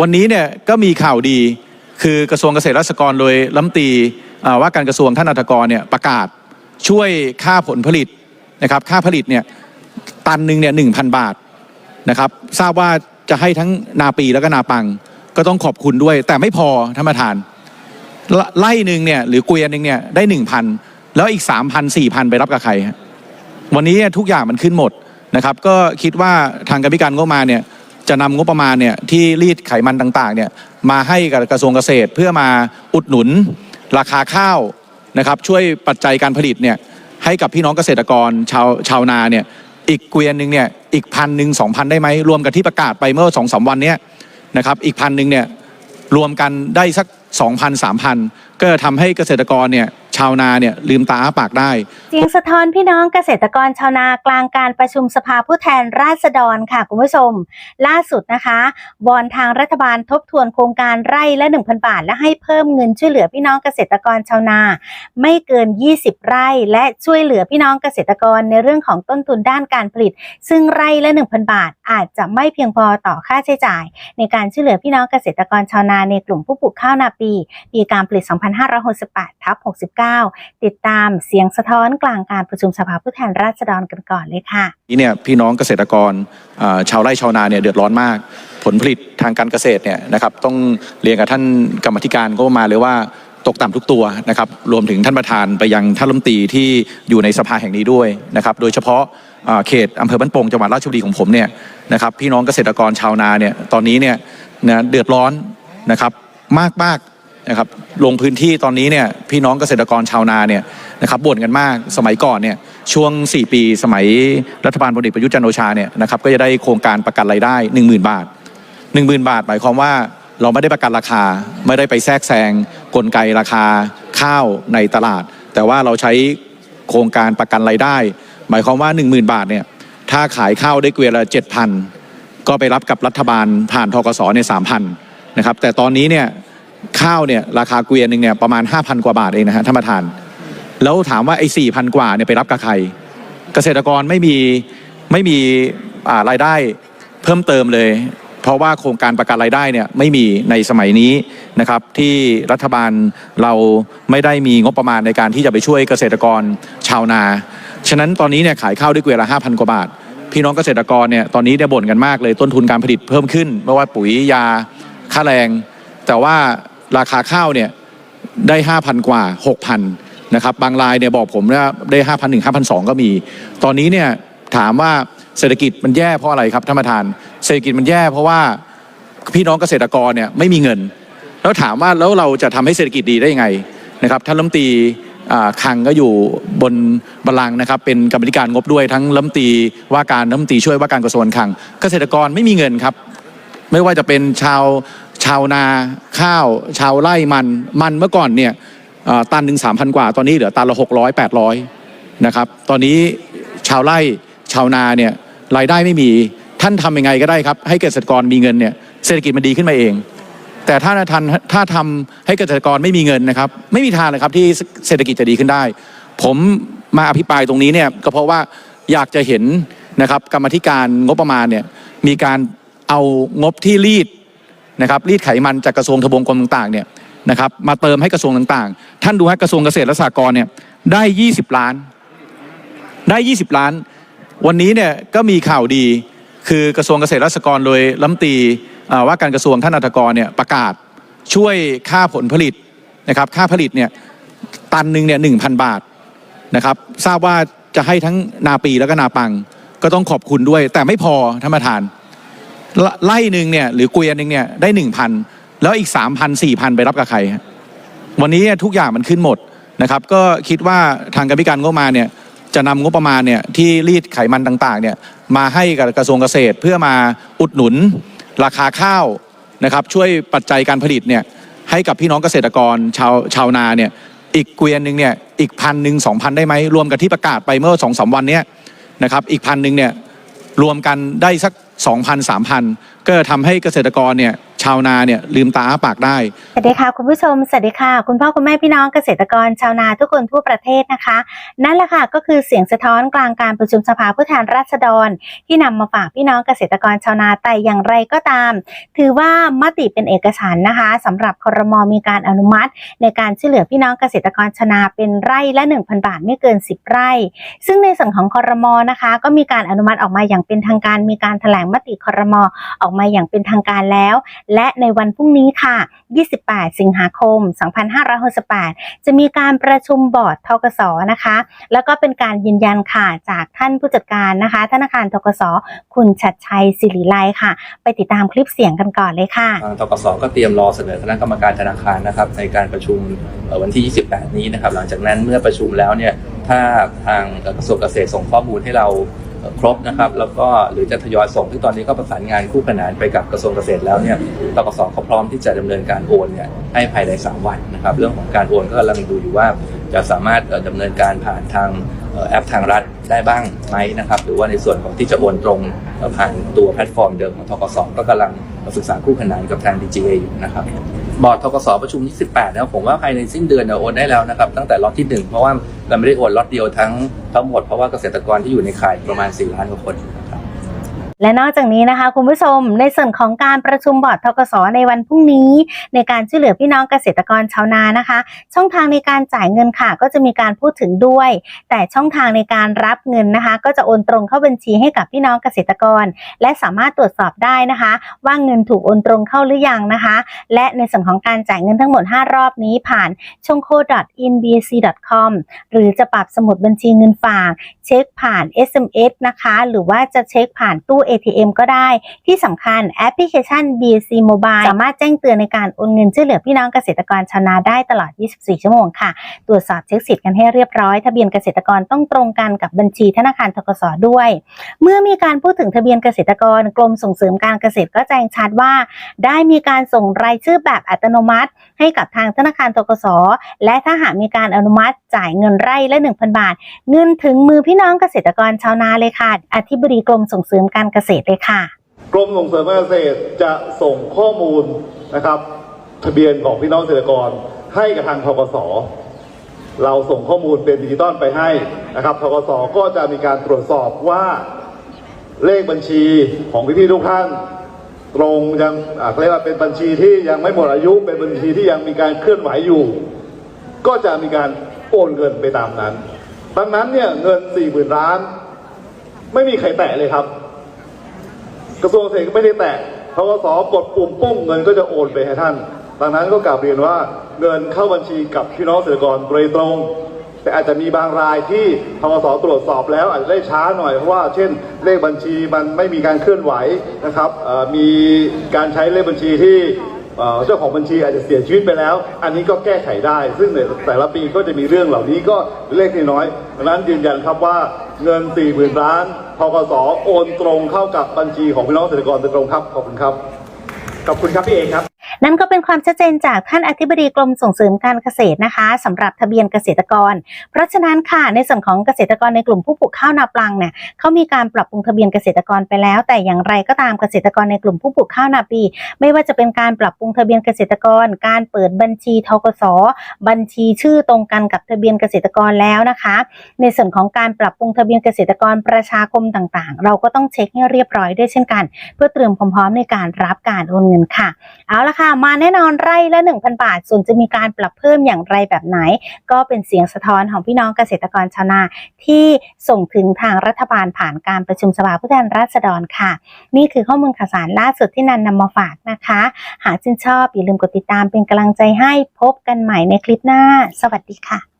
วันนี้เนี่ยก็มีข่าวดีคือกระทรวงเกษตรและสหกรณ์โดยรัฐมตีว่าการกระทรวงท่านอัฐกรเนี่ยประกาศช่วยค่าผลผลิตนะครับค่าผลิตเนี่ยตันหนึ่งเนี่ยหนึ่งพันบาทนะครับทราบว่าจะให้ทั้งนาปีแล้วก็นาปัง ก็ต้องขอบคุณด้วย แต่ไม่พอท่านประธานไล่หนึ่งเนี่ยหรือเกวียนหนึ่งเนี่ยได้หนึ่งพันแล้วอีกสามพันสี่พันไปรับกับใคร วันนี้ทุกอย่างมันขึ้นหมดนะครับก็คิดว่าทางกรรมการงบมาเนี่ย จะนำงบประมาณเนี่ยที่รีดไขมันต่างๆเนี่ยมาให้กับกระทรวงเกษตร เพื่อมาอุดหนุนราคาข้าวนะครับช่วยปัจจัยการผลิตเนี่ยให้กับพี่น้องเกษตรกรชาวชาวนาเนี่ยอีกเกวียนหนึ่งเนี่ยอีกพันหนึ่งสองพันได้ไหมรวมกับที่ประกาศไปเมื่อสองสามวันเนี้ยนะครับอีกพันหนึ่งเนี่ยรวมกันได้สัก2,000 3,000ก็จะทำให้เกษตรกรเนี่ย ชาวนาเนี่ยลืมตาอ้าปากได้ เสียงสะท้อนพี่น้องเกษตรกรชาวนากลางการประชุมสภาผู้แทนราษฎรค่ะคุณผู้ชม ล่าสุดนะคะวอนทางรัฐบาลทบทวนโครงการไร่ละ 1,000 บาท และให้เพิ่มเงินช่วยเหลือพี่น้องเกษตรกรชาวนา ไม่เกิน 20 ไร่ และช่วยเหลือพี่น้องเกษตรกรในเรื่องของต้นทุนด้านการผลิต ซึ่งไร่ละ 1,000 บาท อาจจะไม่เพียงพอต่อค่าใช้จ่าย ในการช่วยเหลือพี่น้องเกษตรกรชาวนาในกลุ่มผู้ปลูกข้าวนาปี ปีการผลิต 2568ทับ69ติดตามเสียงสะท้อนกลางการประชุมสภาผู้แทนราษฎรกันก่อนเลยค่ะนี้เนี่ยพี่น้องเกษตรกรชาวไร่ชาวนาเนี่ยเดือดร้อนมาก ผลผลิตทางการเกษตรเนี่ยนะครับต้องเรียนกับท่านกรรมธิการก็มาเลยว่าตกต่ำทุกตัวนะครับรวมถึงท่านประธานไปยังท่านรัฐมนตรีที่อยู่ในสภาแห่งนี้ด้วยนะครับโดยเฉพาะเขตอำเภอบ้านโป่งจังหวัดราชบุรีของผมเนี่ยนะครับพี่น้องเกษตรกรชาวนาเนี่ยตอนนี้เนี่ยนะเดือดร้อนนะครับมากมากนะครับ ลงพื้นที่ตอนนี้เนี่ยพี่น้องเกษตรกรชาวนาเนี่ยนะครับบ่นกันมากสมัยก่อนเนี่ยช่วง 4 ปีสมัยรัฐบาลพลเอกประยุทธ์จันทร์โอชาเนี่ยนะครับก็จะได้โครงการประกันรายได้ 10,000 บาท 10,000 บาท หมายความว่าเราไม่ได้ประกันราคาไม่ได้ไปแทรกแซงกลไกราคาข้าวในตลาด แต่ว่าเราใช้โครงการประกันรายได้ หมายความว่า 10,000 บาทเนี่ยถ้าขายข้าวได้เกวียนละ7,000 ก็ไปรับกับรัฐบาลผ่านทกสเนี่ย3,000นะครับแต่ตอนนี้เนี่ย ข้าวเนี่ยราคาเกวียนหนึ่งเนี่ยประมาณ 5,000 กว่าบาทเองนะฮะท่านประธาน แล้วถามว่าไอ้สี่พันกว่าเนี่ยไปรับกับใคร เกษตรกรไม่มีไม่มีรายได้เพิ่มเติมเลย เพราะว่าโครงการประกันรายได้เนี่ยไม่มีในสมัยนี้นะครับที่รัฐบาลเราไม่ได้มีงบประมาณในการที่จะไปช่วยเกษตรกรชาวนา ฉะนั้นตอนนี้เนี่ยขายข้าวด้วยเกวียนละห้าพันกว่าบาท พี่น้องเกษตรกรเนี่ยตอนนี้เนี่ยบ่นกันมากเลยต้นทุนการผลิตเพิ่มขึ้นไม่ว่าปุ๋ยยาค่าแรง แต่ว่า ราคาข้าวเนี่ยได้ห้าพันกว่าหกพันนะครับบางรายเนี่ยบอกผมว่าได้ห้าพันหนึ่งห้าพันสองก็มี ตอนนี้เนี่ยถามว่าเศรษฐกิจมันแย่เพราะอะไรครับท่านประธาน เศรษฐกิจมันแย่เพราะว่าพี่น้องเกษตรกรเนี่ยไม่มีเงิน แล้วถามว่าแล้วเราจะทำให้เศรษฐกิจดีได้ยังไงนะครับท่านรัฐมนตรีอ่าคลังก็อยู่บนบัลลังก์นะครับเป็นกรรมธิการงบด้วยทั้งรัฐมตีว่าการรัฐมตีช่วยว่าการกระทรวงคัง เกษตรกรไม่มีเงินครับ ไม่ว่าจะเป็นชาว ชาวนาข้าว ชาวไร่มันมันเมื่อก่อนเนี่ยตันหนึ่งสามพันกว่า ตอนนี้เหลือตันละหกร้อยแปดร้อยนะครับตอนนี้ชาวไร่ชาวนาเนี่ยรายได้ไม่มีท่านทำยังไงก็ได้ครับ ให้เกษตรกรมีเงินเนี่ยเศรษฐกิจมันดีขึ้นมาเอง แต่ถ้าทันถ้าทำให้เกษตรกรไม่มีเงินนะครับ ไม่มีทางเลยครับที่เศรษฐกิจจะดีขึ้นได้ ผมมาอภิปรายตรงนี้เนี่ยก็เพราะว่าอยากจะเห็นนะครับกรรมธิการงบประมาณเนี่ยมีการเอางบที่รีด นะครับรีดไขมันจากกระทรวงทบวงกรมต่างๆเนี่ยนะครับมาเติมให้กระทรวงต่างๆ ท่านดูฮะกระทรวงเกษตรและสหกรณ์เนี่ยได้ 20 ล้าน ได้ 20 ล้าน วันนี้เนี่ยก็มีข่าวดีคือกระทรวงเกษตรและสหกรณ์โดยรัฐมนตรีอ่าว่าการกระทรวงท่านอัฐกรเนี่ยประกาศช่วยค่าผลผลิตนะครับค่าผลิตเนี่ยตันหนึ่งเนี่ยหนึ่งพันบาทนะครับทราบว่าจะให้ทั้งนาปีแล้วก็นาปัง ก็ต้องขอบคุณด้วย แต่ไม่พอท่านประธาน ไล่หนึ่งเนี่ยหรือเกวียนหนึ่งเนี่ยได้หนึ่งพันแล้วอีกสามพันสี่พันไปรับกับใคร วันนี้ทุกอย่างมันขึ้นหมดนะครับ ก็คิดว่าทางกรรมการงบประมาณเนี่ยจะนำงบประมาณเนี่ยที่รีดไขมันต่างๆเนี่ยมาให้กับกระทรวงเกษตร เพื่อมาอุดหนุนราคาข้าวนะครับช่วยปัจจัยการผลิตเนี่ยให้กับพี่น้องเกษตรกรชาวชาวนาเนี่ยอีกเกวียนหนึ่งเนี่ยอีกพันหนึ่งสองพันได้ไหมรวมกับที่ประกาศไปเมื่อสองสามวันเนี้ยนะครับอีกพันหนึ่งเนี่ยรวมกันได้สัก 2,000 3,000 ก็จะทำให้เกษตรกรเนี่ย ชาวนาเนี่ยลืมตาอ้าปากได้ สวัสดีค่ะคุณผู้ชม สวัสดีค่ะ คุณพ่อคุณแม่พี่น้องเกษตรกรชาวนาทุกคนทั่วประเทศนะคะ นั่นแหละค่ะก็คือเสียงสะท้อนกลางการประชุมสภาผู้แทนราษฎร ที่นำมาฝากพี่น้องเกษตรกรชาวนาแต่อย่างไรก็ตาม ถือว่ามติเป็นเอกฉันนะคะสำหรับครมมีการอนุมัติ ในการช่วยเหลือพี่น้องเกษตรกรชาวนาเป็นไร่ละ 1,000 บาทไม่เกิน 10 ไร่ ซึ่งในส่วนของครมนะคะ ก็มีการอนุมัติออกมาอย่างเป็นทางการมีการแถลงมติครมออกมาอย่างเป็นทางการแล้วและในวันพรุ่งนี้ค่ะ 28 สิงหาคม 2568 จะมีการประชุมบอร์ดทกสนะคะ แล้วก็เป็นการยืนยันค่ะจากท่านผู้จัดการนะคะ ธนาคารทกสคุณชัดชัยศิริไลค่ะ ไปติดตามคลิปเสียงกันก่อนเลยค่ะทางทกสก็เตรียมรอเสนอคณะกรรมการธนาคารนะครับ ในการประชุมวันที่ 28 นี้นะครับ หลังจากนั้นเมื่อประชุมแล้วเนี่ยถ้าทางกระทรวงเกษตรส่งข้อมูลให้เรา ครบนะครับ แล้วก็หรือจะทยอยส่งที่ตอนนี้ก็ประสานงานคู่ขนานไปกับกระทรวงเกษตรแล้วเนี่ยทกสก็พร้อมที่จะดำเนินการโอนเนี่ยให้ภายใน 3 วันนะครับ เรื่องของการโอนก็กำลังดูอยู่ว่า จะสามารถเอ่อดำเนินการผ่านทางแอปทางรัฐได้บ้างไหมนะครับ หรือว่าในส่วนของที่จะโอนตรงผ่านตัวแพลตฟอร์มเดิมของทกสก็กำลังศึกษาคู่ขนานกับทาง DGA อยู่นะครับ บอร์ดทกสประชุม28นะครับผมว่าภายในสิ้นเดือนเนี่ยโอนได้แล้วนะครับ ตั้งแต่ล็อตที่ 1 เพราะว่าเราไม่ได้โอนล็อตเดียวทั้งทั้งหมดเพราะว่าเกษตรกรที่อยู่ในข่ายประมาณ4ล้านกว่าคน และนอกจากนี้นะคะคุณผู้ชมในส่วนของการประชุมบอร์ดทกสในวันพรุ่งนี้ ในการช่วยเหลือพี่น้องเกษตรกรชาวนานะคะ ช่องทางในการจ่ายเงินค่ะ ก็จะมีการพูดถึงด้วย แต่ช่องทางในการรับเงินนะคะ ก็จะโอนตรงเข้าบัญชีให้กับพี่น้องเกษตรกร และสามารถตรวจสอบได้นะคะ ว่าเงินถูกโอนตรงเข้าหรือยังนะคะ และในส่วนของการจ่ายเงินทั้งหมด 5 รอบนี้ผ่านชงโค .inbc.com หรือจะปรับสมุดบัญชีเงินฝาก เช็คผ่าน SMS นะคะ หรือว่าจะเช็คผ่านตู้ ATM ก็ได้ ที่สำคัญแอปพลิเคชัน BC Mobile สามารถแจ้งเตือนในการโอนเงินช่วยเหลือพี่น้องเกษตรกรชาวนาได้ตลอด 24 ชั่วโมงค่ะ ตรวจสอบเช็คสิทธิ์กันให้เรียบร้อย ทะเบียนเกษตรกรต้องตรงกันกับบัญชีธนาคารทกสด้วย เมื่อมีการพูดถึงทะเบียนเกษตรกรกรมส่งเสริมการเกษตรก็แจ้งชัดว่า ได้มีการส่งรายชื่อแบบอัตโนมัติ ให้กับทางธนาคารทกสและถ้าหากมีการอนุมัติจ่ายเงินไร่ละ 1,000 บาท เงินถึงมือพี่น้องเกษตรกรชาวนาเลยค่ะ อธิบดีกรมส่งเสริมการเกษตรเลยค่ะ กรมส่งเสริมการเกษตรจะส่งข้อมูลนะครับ ทะเบียนของพี่น้องเกษตรกรให้กับทางทกสเราส่งข้อมูลเป็นดิจิตอลไปให้นะครับทกสก็จะมีการตรวจสอบว่าเลขบัญชีของพี่ๆทุกท่าน ตรงยังเขาเรียกว่าเป็นบัญชีที่ยังไม่หมดอายุ เป็นบัญชีที่ยังมีการเคลื่อนไหวอยู่ ก็จะมีการโอนเงินไปตามนั้นดังนั้นเนี่ยเงิน4ี่หมื่นล้าน ไม่มีใครแตะเลยครับ กระทรวงเกษตรก็ไม่ได้แตะทกสกดปุ่มปุ้งเงินก็จะโอนไปให้ท่าน ดังนั้นก็กลับเรียนว่าเงินเข้าบัญชีกับพี่น้องเกษตรกรโดยตรง แต่อาจจะมีบางรายที่ทกสตรวจสอบแล้วอาจจะได้ช้าหน่อยเพราะว่าเช่นเลขบัญชีมันไม่มีการเคลื่อนไหวนะครับมีการใช้เลขบัญชีที่เจ้าของบัญชีอาจจะเสียชีวิตไปแล้ว อันนี้ก็แก้ไขได้ ซึ่งในแต่ละปีก็จะมีเรื่องเหล่านี้ก็เล็กน้อยดังนั้นยืนยันครับว่า เงิน 4 0,000 ล้านทกสโอนตรงเข้ากับบัญชีของพี่น้องเกษตรกรโดยตรงครับ ขอบคุณครับ ขอบคุณครับพี่เอกครับ นั่นก็เป็นความชัดเจนจากท่านอธิบดีกรมส่งเสริมการเกษตรนะคะสำหรับทะเบียนเกษตรกร เพราะฉะนั้นค่ะในส่วนของเกษตรกรในกลุ่มผู้ปลูกข้าวนาปลังเนี่ยเขามีการปรับปรุงทะเบียนเกษตรกรไปแล้ว แต่อย่างไรก็ตามเกษตรกรในกลุ่มผู้ปลูกข้าวนาปี ไม่ว่าจะเป็นการปรับปรุงทะเบียนเกษตรกร การเปิดบัญชีทกสบัญชีชื่อตรงกันกับทะเบียนเกษตรกรแล้วนะคะ ในส่วนของการปรับปรุงทะเบียนเกษตรกรประชาคมต่างๆ เราก็ต้องเช็คให้เรียบร้อยด้วยเช่นกัน เพื่อเตรียมความพร้อมในการรับการโอนเงินค่ะ เอาละค่ะค่ะ มาแน่นอนไร่ละ 1,000 บาท ส่วนจะมีการปรับเพิ่มอย่างไรแบบไหน ก็เป็นเสียงสะท้อนของพี่น้องเกษตรกรชาวนาที่ส่งถึงทางรัฐบาลผ่านการประชุมสภาผู้แทนราษฎรค่ะ นี่คือข้อมูลข่าวสารล่าสุดที่นันนำมาฝากนะคะ หากชื่นชอบอย่าลืมกดติดตามเป็นกำลังใจให้พบกันใหม่ในคลิปหน้า สวัสดีค่ะ